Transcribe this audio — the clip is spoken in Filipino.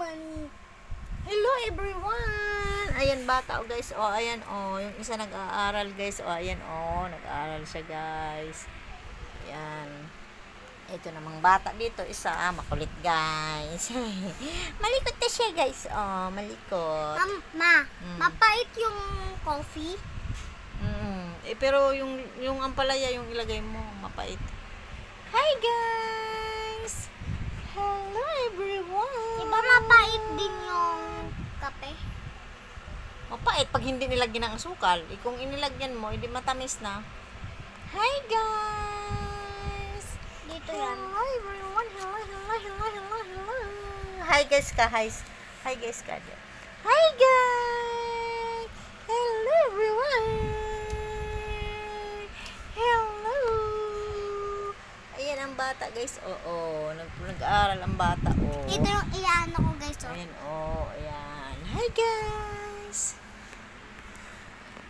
money. Hello everyone! Ayan bata oh guys. Oh, ayan oh, yung isa nag-aaral guys. Oh, ayan oh, nag-aaral siya guys. Ayan. Ito namang bata dito, isa ah, makulit guys. malikot na siya guys. Oh, malikot. Ma'am, ma, Mm. mapait yung coffee. Mm. Eh, pero yung yung ampalaya yung ilagay mo, mapait. Hi guys! Hello everyone! Di ba mapait din yung kape? Mapait pag hindi nilagyan ng asukal. Eh, kung inilagyan mo, hindi matamis na. Hi guys! Dito yan. Hello everyone! Hello, hello, hello, hello, hello! Hi guys ka, hi. Hi guys ka. Hi guys! Hello everyone! Hello! Ayan ang bata guys. Oo, nag nag-aaral ang bata. Oh. Ito yung iyaano ko guys. Oh. Ayan, oh, ayan.